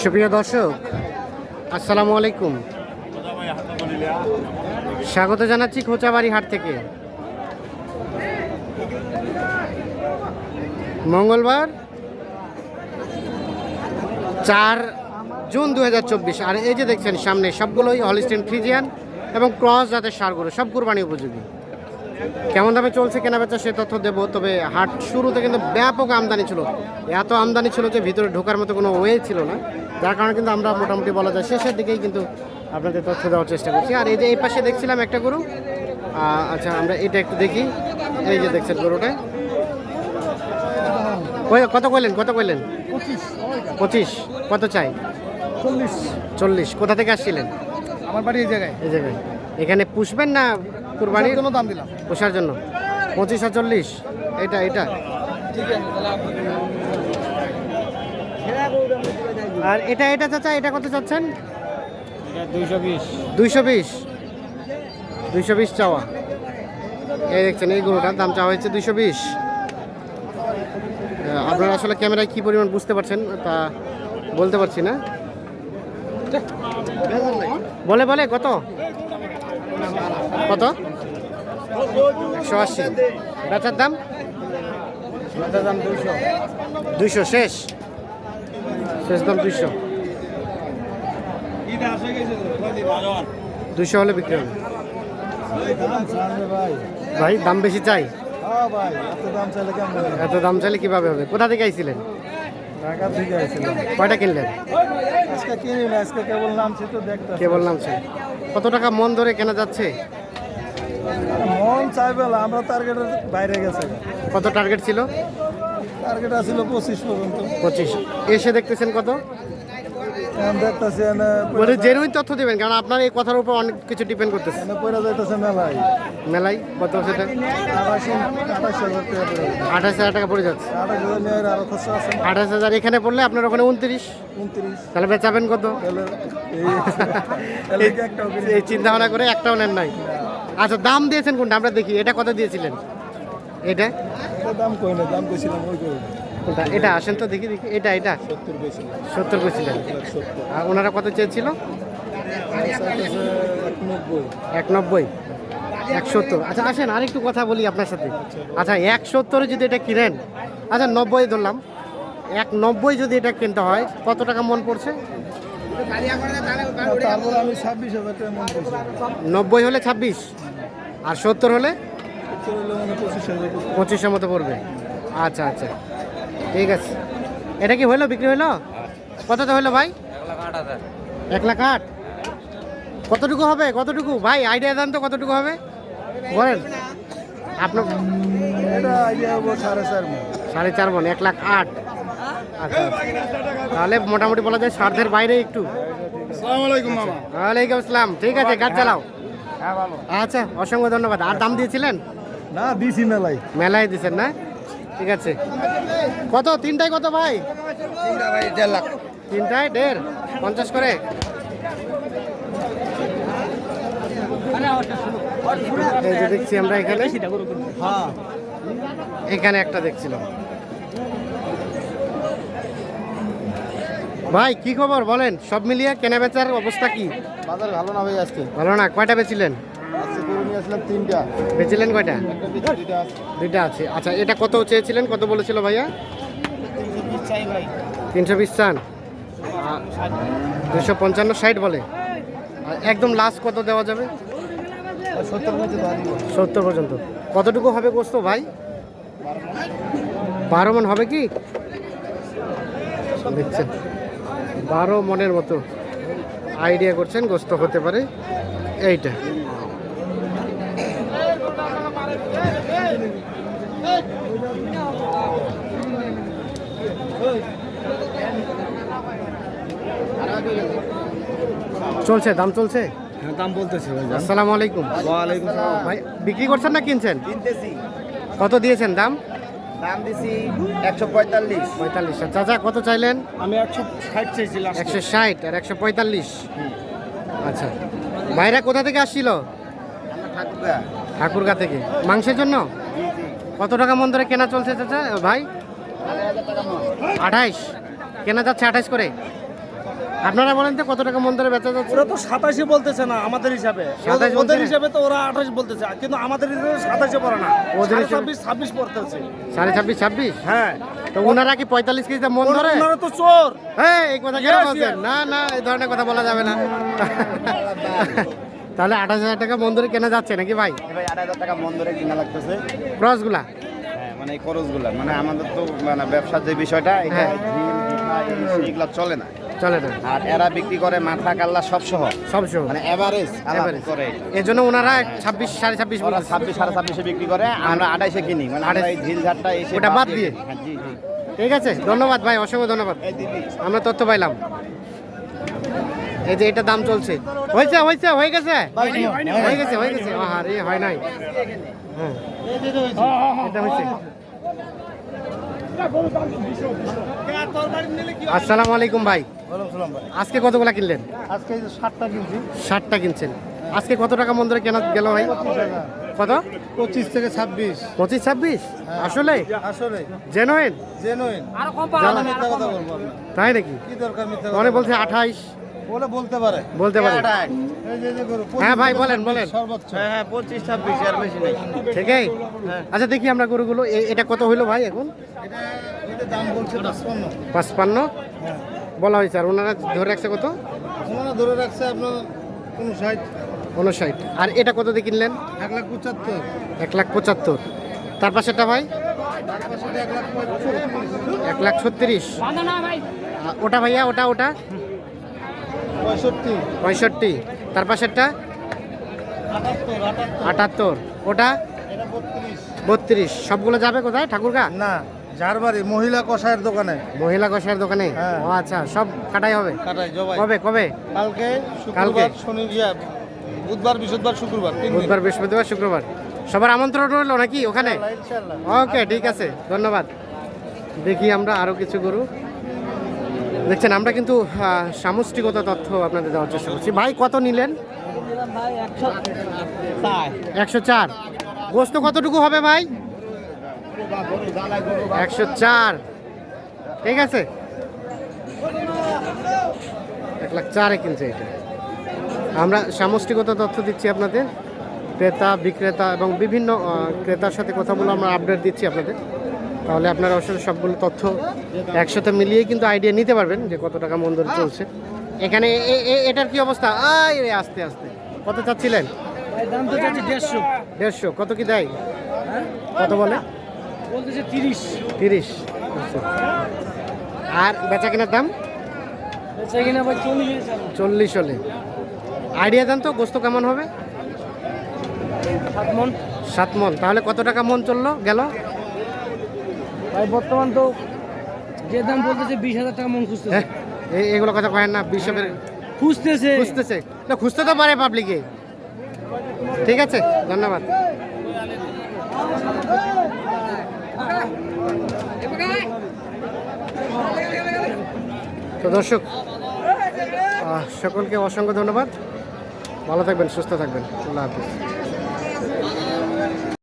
সুপ্রিয় দর্শক, আসসালামু আলাইকুম। স্বাগত জানাচ্ছি খোঁচাবাড়ি হাট থেকে। মঙ্গলবার চার জুন দু হাজার চব্বিশ। আর এই যে দেখছেন সামনে, সবগুলোই হলিস্টেন ফ্রিজিয়ান এবং ক্রস জাতের সারগুলো, সব কুরবানি উপযোগী। কেমন দামে চলছে কেনা বেচা সে তথ্য দেবো তবে হাট শুরুতে কিন্তু ব্যাপক আমদানি ছিল। এত আমদানি ছিল যে ভিতরে ঢোকার মতো কোনো ওয়ে ছিল না। যার কারণে কিন্তু আমরা মোটামুটি বলা যায় শেষের দিকেই কিন্তু আপনাদের তথ্য দেওয়ার চেষ্টা করছি। আর এই যে এই পাশে দেখছিলাম একটা গরু। আচ্ছা আমরা এটা একটু দেখি। এই যে দেখছেন গরুটা। কত কইলেন কত কইলেন? পঁচিশ। পঁচিশ কত চাই? চল্লিশ। চল্লিশ কোথা থেকে আসছিলেন? আমার বাড়ি এই জায়গায়। এই জায়গায়। এখানে পুষবেন না কুরবানির কোনো দাম দিলাম? পোষার জন্য। পঁচিশ আর চল্লিশ। এটা এটা। আর এটা এটা চাচা এটা কত চাচ্ছেন? দুইশো বিশ। দুইশো বিশ। চাওয়া। এই দেখছেন এই গরুটার দাম চাওয়া হয়েছে দুইশো বিশ। আপনারা আসলে ক্যামেরায় কি পরিমাণ বুঝতে পারছেন তা বলতে পারছি না। বলে বলে কত? কত? একশো আশি। বেচার দাম? দাম দুইশো দুইশো শেষ। শেষ দাম দুইশো। দুইশো হলে বিক্রি হবে। ভাই দাম বেশি চাই। এত দাম চাইলে কীভাবে হবে? কোথা থেকে আইছিলেন? কয়টা কিনলেন? কেবল নামছি কত টাকা মন ধরে কেনা যাচ্ছে? মন চাইবে আমরা টার্গেটের বাইরে গেছে। কত টার্গেট ছিল? টার্গেট আছিল পঁচিশ পর্যন্ত। পঁচিশ। এসে দেখতেছেন কত? এনে জেনুইন তথ্য দেবেন কারণ আপনার এই কথার উপর অনেক কিছু ডিপেন্ড করতেছে। পয়লা যাইতেছে মেলায়। মেলাই কত সেটা আঠাশ হাজার টাকা পড়ে যাচ্ছে। আঠাশ হাজার এখানে পড়লে আপনার ওখানে উনত্রিশ। উনত্রিশ। তাহলে বেচাবেন কত? এই চিন্তা ভাবনা করে একটাও নেন নাই। আচ্ছা দাম দিয়েছেন কোনটা? আমরা দেখি এটা কত দিয়েছিলেন? এটা? দাম কই না দাম কইছিলাম ওই এটা আসেন তো, দেখি দেখি। এটা এটা। সত্তর সত্তর আর ওনারা কত চেয়েছিল? এক নব্বই এক সত্তর আচ্ছা আসেন, আরেকটু কথা বলি আপনার সাথে। আচ্ছা এক সত্তরে যদি এটা কিনেন আচ্ছা নব্বই ধরলাম। এক নব্বই যদি এটা কিনতে হয়, কত টাকা মন পড়ছে? নব্বই হলে ছাব্বিশ। আর সত্তর হলে? পঁচিশের মতো পড়বে। আচ্ছা আচ্ছা। ঠিক আছে। এটা কি হলো বিক্রি হলো কতটা হলো ভাই? এক লাখ আট। কতটুকু হবে? কতটুকু? ভাই আইডিয়া দেন তো কতটুকু হবে? বলেন। আপনার সাড়ে চার মন। এক লাখ আট। আচ্ছা তাহলে মোটামুটি বলা যায় সার্ধের বাইরে একটু। ওয়ালাইকুম আসসালাম। ঠিক আছে গাছ চালাও। হ্যাঁ আচ্ছা অসংখ্য ধন্যবাদ। আর দাম দিয়েছিলেন? না দিছি মেলাই মেলায় দিয়েছেন না? ঠিক আছে। কত? তিনটায় কত ভাই? দেড় লাখ। তিনটায় দেড় পঞ্চাশ করে। এই যে দেখছি আমরা এখানে। এখানে একটা দেখছিলাম। ভাই কি খবর বলেন? সব মিলিয়ে কেনা বেচার অবস্থা কি? বাজার ভালো না ভাই আজকে। ভালো না? কয়টা বেচিলেন? আজকে গরু নিয়ে আসলাম তিনটা। বেচিলেন কয়টা? দুইটা আছে। আচ্ছা এটা কত চেয়েছিলেন? কত বলেছিল ভাইয়া? তিনশো বিশ চান? দুশো পঞ্চান্ন ষাট বলে। একদম লাস্ট কত দেওয়া যাবে? সত্তর পর্যন্ত কতটুকু হবে গোস্ত ভাই? বারো মন হবে কি? দেখছেন বারো মনের মতো আইডিয়া করছেন গোস্ত হতে পারে। এইটা। চলছে দাম চলছে? হ্যাঁ দাম বলতেছি আসসালামু আলাইকুম। ওয়ালাইকুম সালাম। ভাই বিক্রি করছেন না কিনছেন? কিনতেছি। কত দিয়েছেন দাম? দাম দিছি একশো পঁয়তাল্লিশ। পঁয়তাল্লিশ। চাচা কত চাইলেন? আমি একশো ষাট চাইছিলাম একশো ষাট আর একশো পঁয়তাল্লিশ। আচ্ছা। ভাইরা কোথা থেকে আসছিল? ঠাকুরগা থেকে মাংসের জন্য কত টাকা মন ধরে কেনা চলছে চাচা ভাই আঠাইশ কেনা যাচ্ছে আঠাইশ করে আপনারা বলেন তো কত টাকা মন ধরে বেচা যাচ্ছে ওরা তো সাতাশে বলতেছে না আমাদের হিসাবে 27 ওদের হিসাবে তো ওরা আঠাশ বলতেছে কিন্তু আমাদের হিসাবে সাতাশে পড়ে না ওদের ওদের ছাব্বিশ ছাব্বিশ পড়তেছে সাড়ে ছাব্বিশ ছাব্বিশ হ্যাঁ তো ওনারা কি পঁয়তাল্লিশ কেজিতে মন ধরে ওনারা তো চোর হ্যাঁ এই কথা কেন বলছেন না না এই ধরনের কথা বলা যাবে না তাহলে আঠাশ হাজার টাকা মন কেনা যাচ্ছে নাকি ভাই? ভাই আড়াই হাজার টাকা মন ধরে কিনা লাগতেছে। ক্রসগুলা? হ্যাঁ মানে এই খরচগুলা মানে আমাদের তো মানে ব্যবসার যে বিষয়টা এটা হ্যাঁ। চলে না। চলে না। আর এরা বিক্রি করে মাথা কাল্লা সব সহ সব সহ মানে এভারেজ Average। করে। এটা। জন্য ওনারা ছাব্বিশ সাড়ে ছাব্বিশ ওরা বলতেছে। ছাব্বিশ সাড়ে ছাব্বিশে বিক্রি করে আমরা আড়াইশে কিনি। মানে আমরা এই ঝিল ঝাড়টা এসে ওটা বাদ দিয়ে? হ্যাঁ, জি জি। ঠিক আছে ধন্যবাদ ভাই অসংখ্য ধন্যবাদ। আমরা তথ্য পাইলাম। এই যে এটা দাম চলছে। হয়েছে হয়েছে হয়ে গেছে? হয়ে গেছে হয়ে গেছে। আরে হয় নাই। হ্যাঁ। এটা হয়েছে। আসসালামু আলাইকুম ভাই। আজকে কতগুলা কিনলেন? আজকে ষাটটা কিনছি। ষাটটা কিনছেন। আজকে কত টাকা মন ধরে কেনা গেল ভাই? কত? পঁচিশ থেকে ছাব্বিশ। পঁচিশ ছাব্বিশ? আসলে? আসলে। জেনুইন? জেনুইন। তাই নাকি? কি অনেক বলছে আঠাইশ। বলে বলতে পারে। বলতে পারে। হ্যাঁ ভাই, 25 বলেন, বলেন। সর্বোচ্চ। হ্যাঁ হ্যাঁ পঁচিশ ছাব্বিশ আর বেশি নেই। ঠিকই? আচ্ছা দেখি আমরা গরুগুলো এ- এটা কত হইল ভাই এখন? এটা এটা দাম বলছে পঁচপান্ন। হ্যাঁ। বলা হয়েছে আর ওনারা ধরে রাখছে কত? ওনারা ধরে রাখছে আপনার উনষাট আর এটা কত দিয়ে কিনলেন? এক লাখ পঁচাত্তর। এক লাখ পঁচাত্তর। তার পাশেরটা ভাই? তার পাশে এক লাখ এক লাখ ছত্রিশ। ওটা ভাইয়া ওটা ওটা? পঁয়ষট্টি। তার পাশেরটা? আটাত্তর ওটা? বত্রিশ। সবগুলো যাবে কোথায়? ঠাকুরগা? না যার বাড়ি মহিলা কষায়ের দোকানে। মহিলা কষার দোকানে? হ্যাঁ। ও আচ্ছা সব কাটাই হবে? কাটাই জবাই। কবে কবে? কালকে কালকে? শনি বুধবার বৃহস্পতিবার শুক্রবার বুধবার বৃহস্পতিবার শুক্রবার। সবার আমন্ত্রণ রইল নাকি ওখানে? ওকে ঠিক আছে। ধন্যবাদ। দেখি আমরা আরও কিছু গরু। দেখছেন, আমরা কিন্তু সামষ্টিকতা তথ্য আপনাদের দেওয়ার চেষ্টা করছি। ভাই, কত নিলেন? একশো চার। গোস্ত কতটুকু হবে ভাই? একশো চার। ঠিক আছে। এক লাখ চারে কিনছে এটা। আমরা সামষ্টিকতা তথ্য দিচ্ছি আপনাদের। ক্রেতা, বিক্রেতা এবং বিভিন্ন ক্রেতার সাথে কথা বলে আমরা আপডেট দিচ্ছি আপনাদের। তাহলে আপনারা আসলে সবগুলো তথ্য একসাথে মিলিয়ে কিন্তু আইডিয়া নিতে পারবেন যে কত টাকা মন চলছে। এখানে এটার কি অবস্থা? আয় রে আস্তে আস্তে। কত চাচ্ছিলেন? দাম তো চাচ্ছি দেড়শো। দেড়শো। কত কি দেয়? কত বলে? বলতেছে তিরিশ। তিরিশ। আচ্ছা। আর বেচা কেনার দাম? চল্লিশ হলে। আইডিয়া দেন তো গোস্ত কেমন হবে? সাত মন। সাত মন। তাহলে কত টাকা মন চলল? গেল? ভাই বর্তমান তো যে দাম বলতেছে বিশ হাজার টাকা মন খুঁজতেছে। হ্যাঁ এগুলো কথা কয়েন না বিশ্ববের খুঁজতেছে। খুঁজতেছে। না খুঁজতে তো পারে পাবলিকে ঠিক আছে ধন্যবাদ। তো দর্শক সকলকে অসংখ্য ধন্যবাদ। ভালো থাকবেন সুস্থ থাকবেন। আল্লাহ হাফিজ।